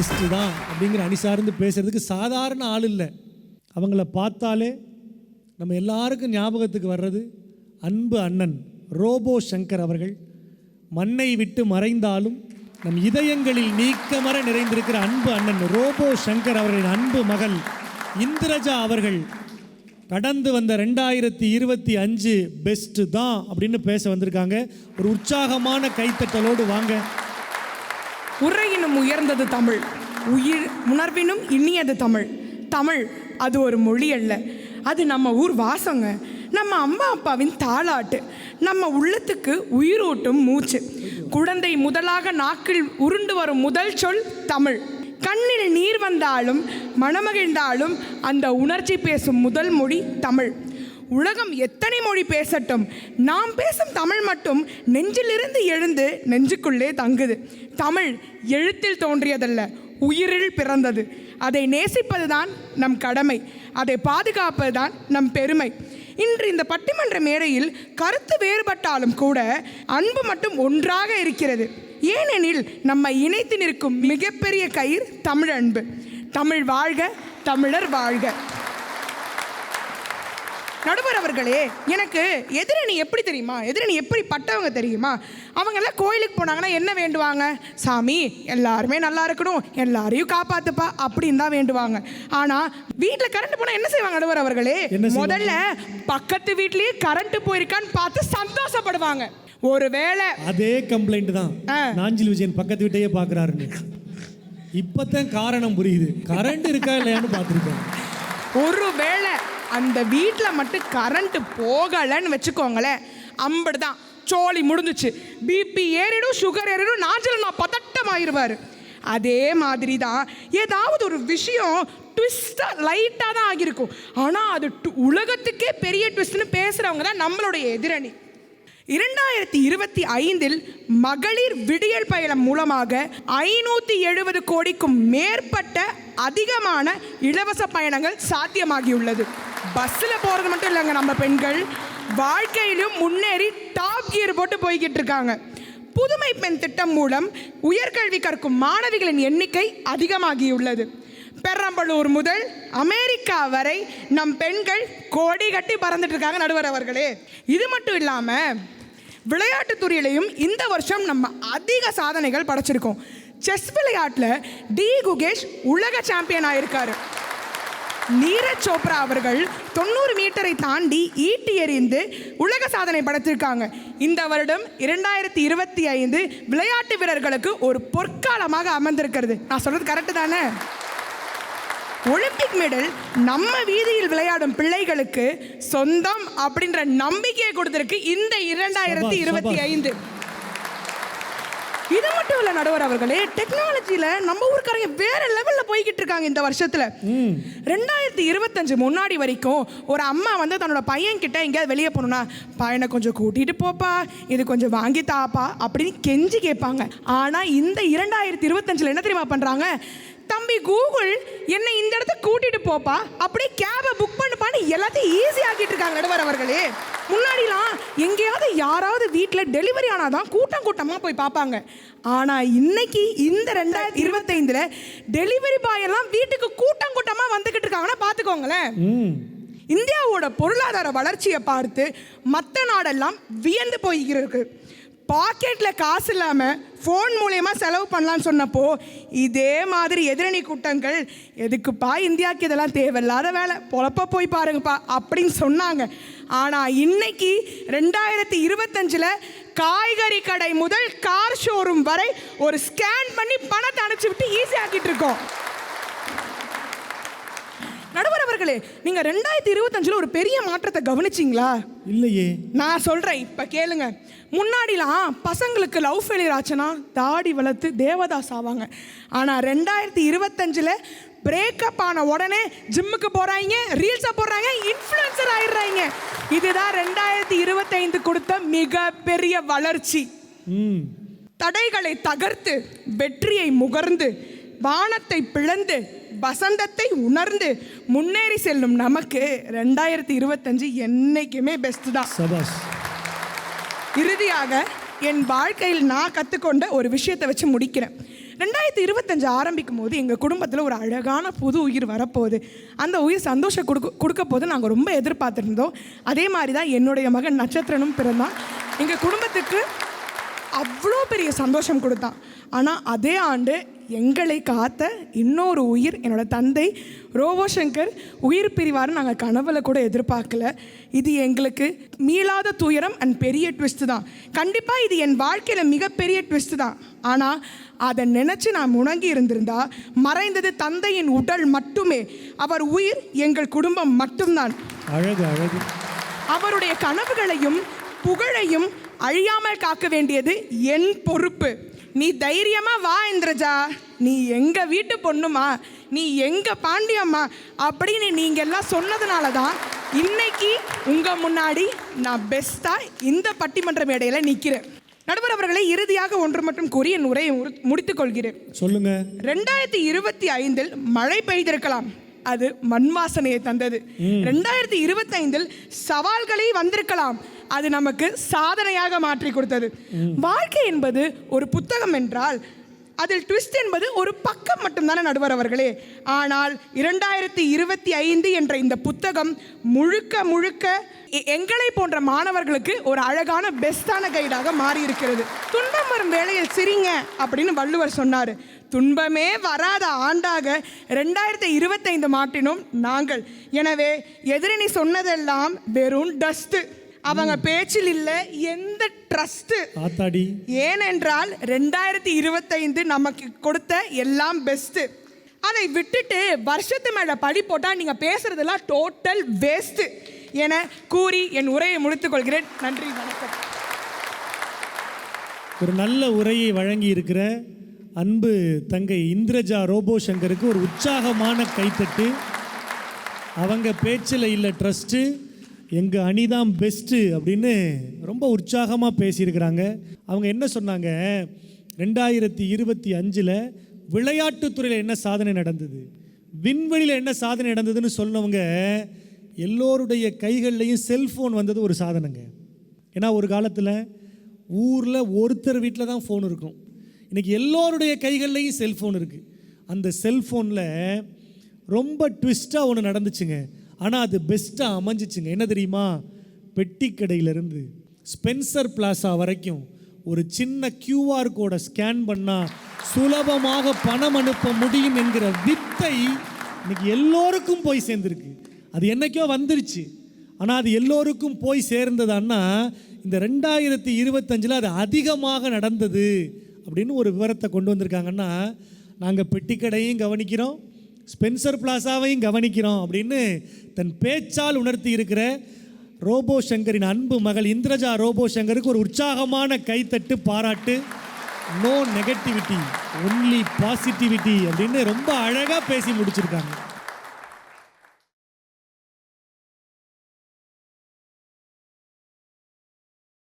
Best தான் அப்படிங்கிற அணி சார்ந்து சாதாரண ஆள் இல்லை. அவங்கள பார்த்தாலே நம்ம எல்லாருக்கும் ஞாபகத்துக்கு வர்றது அன்பு அண்ணன் ரோபோ சங்கர் அவர்கள். மண்ணை விட்டு மறைந்தாலும் நம் இதயங்களில் நீக்கமர நிறைந்திருக்கிற அன்பு அண்ணன் ரோபோ சங்கர் அவர்களின் அன்பு மகள் இந்திரஜா அவர்கள் கடந்து வந்த ரெண்டாயிரத்தி இருபத்தி அஞ்சு பெஸ்ட்டு தான் அப்படின்னு பேச வந்திருக்காங்க. ஒரு உற்சாகமான கைத்தட்டலோடு வாங்க. உரையினும் உயர்ந்தது தமிழ். உயிர் உணர்வினும் இனியது தமிழ். தமிழ் அது ஒரு மொழி அல்ல. அது நம்ம ஊர் வாசங்க. நம்ம அம்மா அப்பாவின் தாளாட்டு. நம்ம உள்ளத்துக்கு உயிரூட்டும் மூச்சு. குழந்தை முதலாக நாக்கில் உருண்டு வரும் முதல் சொல் தமிழ். கண்ணில் நீர் வந்தாலும் மனமகிழ்ந்தாலும் அந்த உணர்ச்சி பேசும் முதல் மொழி தமிழ். உலகம் எத்தனை மொழி பேசட்டும்? நாம் பேசும் தமிழ் மட்டும் நெஞ்சிலிருந்து எழுந்து நெஞ்சுக்குள்ளே தங்குது. தமிழ் எழுத்தில் தோன்றியதல்ல உயிரில் பிறந்தது. அதை நேசிப்பதுதான் நம் கடமை. அதை பாதுகாப்பதுதான் நம் பெருமை. இன்று இந்த பட்டிமன்ற மேடையில் கருத்து வேறுபட்டாலும் கூட அன்பு மட்டும் ஒன்றாக இருக்கிறது. ஏனெனில் நம்மை இணைத்து நிற்கும் மிகப்பெரிய கயிர் தமிழ் அன்பு. தமிழ் வாழ்க தமிழர் வாழ்க. நடுவர் அவர்களே எனக்கு எதிரணி எப்படி தெரியுமா? எதிரணி எப்படி பட்டவங்க தெரியுமா? அவங்கெல்லாம் கோயிலுக்கு போனாங்கன்னா என்ன வேண்டுவாங்க? சாமி எல்லாருமே நல்லா இருக்கணும். எல்லாரையும் காப்பாத்துப்பா. அப்படின்னு தான் வேண்டுவாங்க. ஆனால் வீட்டில் கரண்ட் போனால் என்ன செய்வாங்க நடுவர் அவர்களே? முதல்ல பக்கத்து வீட்லயே கரண்ட் போயிருக்கான்னு பார்த்து சந்தோஷப்படுவாங்க. ஒருவேளை அதே கம்ப்ளைண்ட் தான். நாஞ்சில் விஜயன் பக்கத்து வீட்டையே பார்க்குறாருன்னு. இப்போத்தான் காரணம் புரியுது. கரண்ட் இருக்கா இல்லையான்னு பார்த்துருக்கேன். ஒருவேளை அந்த வீட்டில் மட்டும் கரண்ட்டு போகலைன்னு வச்சுக்கோங்களேன். அம்படுதான். சோலி முடிஞ்சுச்சு. பிபி ஏறிடும் சுகர் ஏறிடும் நாஞ்சல் நான் பதட்டமாயிருவார். அதே மாதிரி தான் ஏதாவது ஒரு விஷயம் ட்விஸ்ட்டாக லைட்டாக தான் ஆகியிருக்கும். ஆனால் அது டு- உலகத்துக்கே பெரிய ட்விஸ்ட்னு பேசுகிறவங்க தான் நம்மளுடைய எதிரணி. இரண்டாயிரத்தி இருபத்தி ஐந்தில் மகளிர் விடியல் பயணம் மூலமாக ஐநூற்றி எழுபது கோடிக்கும் மேற்பட்ட அதிகமான இலவச பயணங்கள் சாத்தியமாகியுள்ளது. பஸ்ஸில் போகிறது மட்டும் இல்லைங்க நம்ம பெண்கள். வாழ்க்கையிலும் முன்னேறி டாப் கியர் போட்டு போய்கிட்டு இருக்காங்க. புதுமை பெண் திட்டம் மூலம் உயர்கல்வி கற்கும் மாணவிகளின் எண்ணிக்கை அதிகமாகியுள்ளது. பெரம்பலூர் முதல் அமெரிக்கா வரை நம் பெண்கள் கோடி கட்டி பறந்துட்டு இருக்காங்க நடுவர் அவர்களே. இது மட்டும் இல்லாமல் விளையாட்டுத்துறையிலையும் இந்த வருஷம் நம்ம அதிக சாதனைகள் படைச்சிருக்கோம். செஸ் விளையாட்டில் டி குகேஷ் உலக சாம்பியன் ஆயிருக்காரு. நீரஜ் சோப்ரா அவர்கள் தொண்ணூறு மீட்டரை தாண்டி ஈட்டி எறிந்து உலக சாதனை படைத்திருக்காங்க. இந்த வருடம் இரண்டாயிரத்தி இருபத்தி ஐந்து விளையாட்டு வீரர்களுக்கு ஒரு பொற்காலமாக அமர்ந்திருக்கிறது. நான் சொல்றது கரெக்டு தானே? ஒலிம்பிக் மெடல் நம்ம வீதியில் விளையாடும் பிள்ளைகளுக்கு சொந்தம் அப்படின்ற நம்பிக்கையை கொடுத்திருக்கு இந்த இரண்டாயிரத்தி இருபத்தி. ஐந்து. இது மட்டும் இல்ல நடுவர் அவர்களே டெக்னாலஜியில நம்ம ஊருக்காரங்க வேற லெவல்ல போய்கிட்டு இருக்காங்க இந்த வருஷத்துல. ரெண்டாயிரத்தி இருபத்தஞ்சு முன்னாடி வரைக்கும் ஒரு அம்மா வந்து தன்னோட பையன் கிட்ட எங்கேயாவது வெளியே போகணும்னா பையனை கொஞ்சம் கூட்டிட்டு போப்பா இது கொஞ்சம் வாங்கி தாப்பா அப்படின்னு கெஞ்சி கேட்பாங்க. ஆனா இந்த இரண்டாயிரத்தி இருபத்தஞ்சுல என்ன தெரியுமா பண்றாங்க? தம்பி கூகுள் என்னை இந்த இடத்துக்கு கூட்டிட்டு போப்பா அப்படியே கேபை புக் பண்ணுப்பான்னு எல்லாத்தையும் ஈஸி ஆக்கிட்டு இருக்காங்க நடுவர் அவர்களே. முன்னாடிலாம் எங்கேயாவது யாராவது வீட்டில் டெலிவரி ஆனாதான் கூட்டம் கூட்டமாக போய் பார்ப்பாங்க ஆனால் இன்னைக்கு இந்த ரெண்டாயிரத்தி இருபத்தைந்தில் டெலிவரி பாய் எல்லாம் வீட்டுக்கு கூட்டம் கூட்டமாக வந்துக்கிட்டு இருக்காங்கன்னா பார்த்துக்கோங்களேன் இந்தியாவோட பொருளாதார வளர்ச்சியை பார்த்து மற்ற நாடெல்லாம் வியந்து போய்கிறது பாக்கெட்டில் காசு இல்லாமல் ஃபோன் மூலயமா செலவு பண்ணலான்னு சொன்னப்போ இதே மாதிரி எதிரணி கூட்டங்கள் எதுக்குப்பா இந்தியாவுக்கு இதெல்லாம் தேவையில்லாத வேலை? பொழப்ப போய் பாருங்கப்பா அப்படின்னு சொன்னாங்க. ஆனால் இன்னைக்கு ரெண்டாயிரத்தி இருபத்தஞ்சில் காய்கறி கடை முதல் கார் ஷோரூம் வரை ஒரு ஸ்கேன் பண்ணி பணத்தை அனுப்பிச்சு விட்டு ஈஸி ஆக்கிட்டு இருக்கோம். நடுவர் அவர்களே நீங்க ரெண்டாயிரத்தி இருபத்தஞ்சுல ஒரு பெரிய மாற்றத்தை கவனிச்சிங்களா? இல்லையே. நான் சொல்றேன் இப்ப கேளுங்க. முன்னாடிலாம் பசங்களுக்கு லவ் ஃபெயிலியர் ஆச்சுன்னா தாடி வளர்த்து தேவதாஸ் ஆவாங்க. ஆனா ரெண்டாயிரத்தி இருபத்தஞ்சுல பிரேக்கப் ஆன உடனே ஜிம்முக்கு போறாங்க ரீல்ஸை போடுறாங்க இன்ஃப்ளூயன்சர் ஆயிடுறாங்க. இதுதான் ரெண்டாயிரத்தி இருபத்தைந்து கொடுத்த மிகப்பெரிய வளர்ச்சி. ம். தடைகளை தகர்த்து வெற்றியை முகர்ந்து வானத்தை பிளந்து வசந்தத்தை உணர்ந்து முன்னேறி செல்லும் நமக்கு ரெண்டாயிரத்தி இருபத்தஞ்சு என்னைக்குமே பெஸ்ட் தான். இறுதியாக என் வாழ்க்கையில் நான் கற்றுக்கொண்ட ஒரு விஷயத்தை வச்சு முடிக்கிறேன். ரெண்டாயிரத்தி இருபத்தஞ்சு ஆரம்பிக்கும் போது எங்கள் குடும்பத்தில் ஒரு அழகான புது உயிர் வரப்போகுது. அந்த உயிர் சந்தோஷம் கொடுக்க கொடுக்க போது நாங்கள் ரொம்ப எதிர்பார்த்துருந்தோம். அதே மாதிரி தான் என்னுடைய மகன் நட்சத்திரனும் பிறந்தான். எங்கள் குடும்பத்துக்கு அவ்வளோ பெரிய சந்தோஷம் கொடுத்தான். ஆனால் அதே ஆண்டு எங்களை காத்த இன்னொரு உயிர் என்னோட தந்தை ரோபோ சங்கர் உயிர் பிரிவார் நாங்கள் கனவுல கூட எதிர்பார்க்கல. இது எங்களுக்கு மீளாத துயரம் அண்ட் பெரிய ட்விஸ்ட் தான். கண்டிப்பாக இது என் வாழ்க்கையில் மிகப்பெரிய ட்விஸ்ட் தான். ஆனால் அதை நினச்சி நான் முணங்கி இருந்திருந்தா மறைந்தது தந்தையின் உடல் மட்டுமே. அவர் உயிர் எங்கள் குடும்பம் மட்டும்தான். அழகு அழகு. அவருடைய கனவுகளையும் புகழையும் அழியாமல் காக்க வேண்டியது என் பொறுப்பு. நீ தைரியமா வா இந்திரஜா. நீ எங்க வீட்டு பொண்ணுமா? நீ எங்க பாண்டியம்மா? அப்படின்னு நீங்க எல்லாம் சொன்னதுனால தான் இன்னைக்கு உங்க முன்னாடி நான் பெஸ்டா இந்த பட்டிமன்ற மேடையில நிக்கிறேன். நடுவர் அவர்களை இறுதியாக ஒன்று மட்டும் கூறி என் உரையை முடித்துக் கொள்கிறேன். சொல்லுங்க. ரெண்டாயிரத்தி இருபத்தி ஐந்தில் மழை பெய்திருக்கலாம். அது மண் வாசனையை தந்தது ரெண்டாயிரத்தி இருபத்தைந்தில் சவால்களை வந்திருக்கலாம். அது நமக்கு சாதனையாக மாற்றி கொடுத்தது. வாழ்க்கை என்பது ஒரு புத்தகம் என்றால் அதில் ட்விஸ்ட் என்பது ஒரு பக்கம் மட்டும்தானே நடுவர் அவர்களே. ஆனால் இரண்டாயிரத்தி இருபத்தி ஐந்து என்ற இந்த புத்தகம் முழுக்க முழுக்க எங்களை போன்ற மாணவர்களுக்கு ஒரு அழகான பெஸ்டான கைடாக மாறி இருக்கிறது துன்பம் வரும் வேளையில் சிரிங்க அப்படின்னு வள்ளுவர் சொன்னார். துன்பமே வராத ஆண்டாக ரெண்டாயிரத்தி இருபத்தைந்து மாட்டினோம் நாங்கள். எனவே எதிரணி சொன்னதெல்லாம் வெறும் டஸ்ட்டு அவங்க பேச்சில் இல்லை எந்த ட்ரஸ்ட்டு ஆத்தாடி. ஏனென்றால் ரெண்டாயிரத்தி இருபத்தைந்து நமக்கு கொடுத்த எல்லாம் பெஸ்ட்டு அதை விட்டுட்டு வருஷத்து மேலே படி போட்டால் நீங்கள் பேசுறதெல்லாம் டோட்டல் வேஸ்ட்டு என கூறி என் உரையை முடித்துக் கொள்கிறேன். நன்றி வணக்கம். ஒரு நல்ல உரையை வழங்கி இருக்கிற அன்பு தங்கை இந்திரஜா ரோபோ சங்கருக்கு ஒரு உற்சாகமான கைத்தட்டு. அவங்க பேச்சில் இல்லை ட்ரஸ்ட்டு எங்கள் அணி தான் பெஸ்ட்டு அப்படின்னு ரொம்ப உற்சாகமாக பேசியிருக்கிறாங்க. அவங்க என்ன சொன்னாங்க? ரெண்டாயிரத்தி இருபத்தி அஞ்சில் விளையாட்டுத்துறையில் என்ன சாதனை நடந்தது? விண்வெளியில் என்ன சாதனை நடந்ததுன்னு சொன்னவங்க எல்லோருடைய கைகள்லையும் செல்ஃபோன் வந்தது ஒரு சாதனைங்க. ஏன்னா ஒரு காலத்தில் ஊரில் ஒருத்தர் வீட்டில் தான் ஃபோன் இருக்கும். இன்றைக்கி எல்லோருடைய கைகள்லையும் செல்ஃபோன் இருக்குது அந்த செல்ஃபோனில் ரொம்ப ட்விஸ்ட்டாக ஒன்று நடந்துச்சுங்க. ஆனால் அது பெஸ்ட்டாக அமைஞ்சிச்சுங்க. என்ன தெரியுமா? பெட்டி கடையிலேருந்து ஸ்பென்சர் பிளாசா வரைக்கும் ஒரு சின்ன கியூஆர் கோடை ஸ்கேன் பண்ணால் சுலபமாக பணம் அனுப்ப முடியும் என்கிற வித்தை இன்னைக்கு எல்லோருக்கும் போய் சேர்ந்துருக்கு. அது என்னைக்கோ வந்துருச்சு. ஆனால் அது எல்லோருக்கும் போய் சேர்ந்ததான்னா இந்த ரெண்டாயிரத்தி இருபத்தஞ்சில் அது அதிகமாக நடந்தது அப்படின்னு ஒரு விவரத்தை கொண்டு வந்திருக்காங்கன்னா நாங்கள் பெட்டிக்கடையும் கவனிக்கிறோம். ஸ்பென்சர் பிளாசாவையும் கவனிக்கிறோம் அப்படின்னு தன் பேச்சால் உணர்த்தி இருக்கிற ரோபோ சங்கரின் அன்பு மகள் இந்திரஜா ரோபோ சங்கருக்கு ஒரு உற்சாகமான கைத்தட்டு பாராட்டு. நோ நெகட்டிவிட்டி ஒன்லி பாசிட்டிவிட்டி அப்படின்னு ரொம்ப அழகாக பேசி முடிச்சிருக்காங்க.